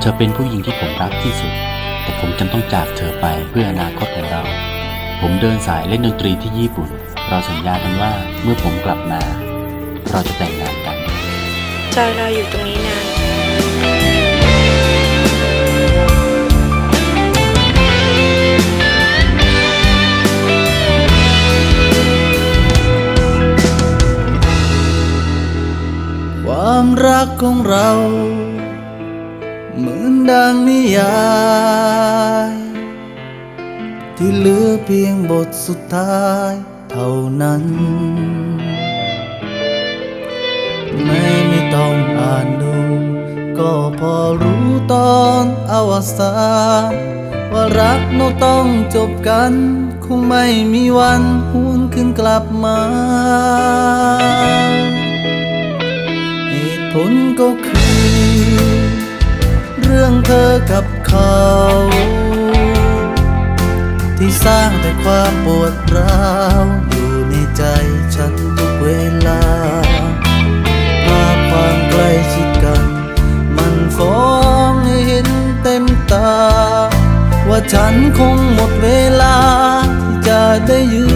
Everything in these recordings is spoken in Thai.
เธอเป็นผู้หญิงที่ผมรักที่สุด แต่ผมจำต้องจากเธอไปเพื่ออนาคตของเรา ผมเดินสายเล่นดนตรีที่ญี่ปุ่น เราสัญญากันว่าเมื่อผมกลับมา เราจะแต่งงานกัน ใจเราอยู่ตรงนี้ กของเรา เหมือนดังนิยาย ที่เหลือเพียงบทสุดท้ายเท่านั้น แม้ไม่ต้องอ่านดู ก็พอรู้ตอนอวสานว่ารักเราต้องจบกัน คงไม่มีวันหวนขึ้นกลับมา ผลก็คือ เรื่องเธอกับเขา ที่สร้างแต่ความปวดร้าวอยู่ในใจฉันทุกเวลาภาพความใกล้ชิดกัน มันฟ้องให้เห็นเต็มตา ว่าฉันคงหมดเวลาที่จะได้ยืนอ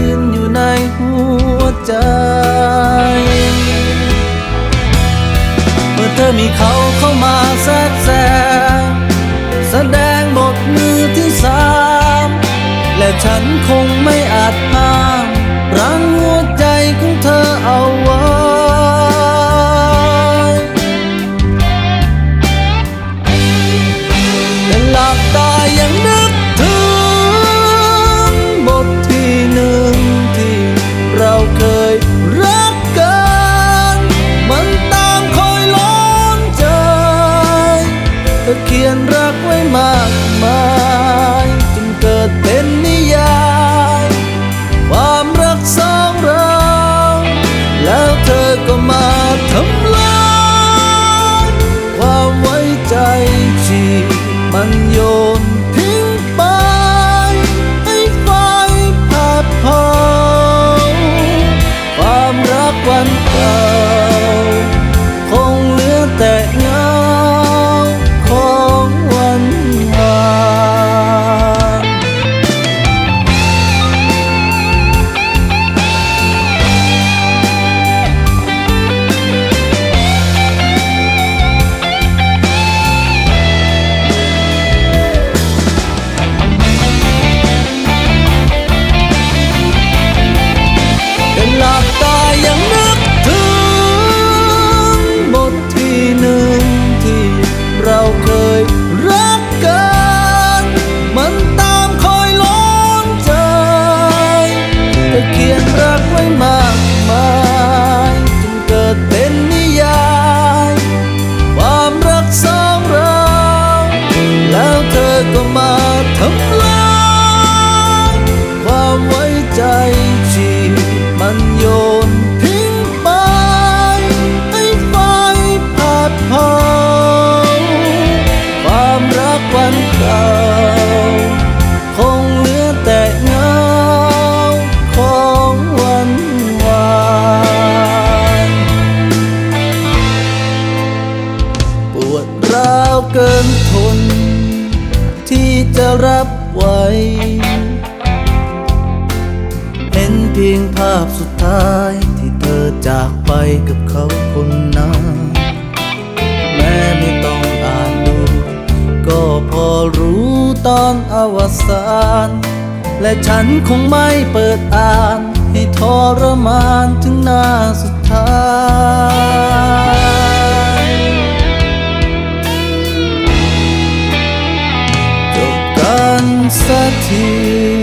ยู่ใน คว รับไว้ เห็นเพียงภาพสุดท้ายที่เธอจากไปกับเขาคนนั้นแม้ไม่ต้องอ่านดู ก็พอรู้ตอนอวสานและฉันคงไม่เปิดอ่าน ให้ทรมานถึงหน้าสุดท้าย ที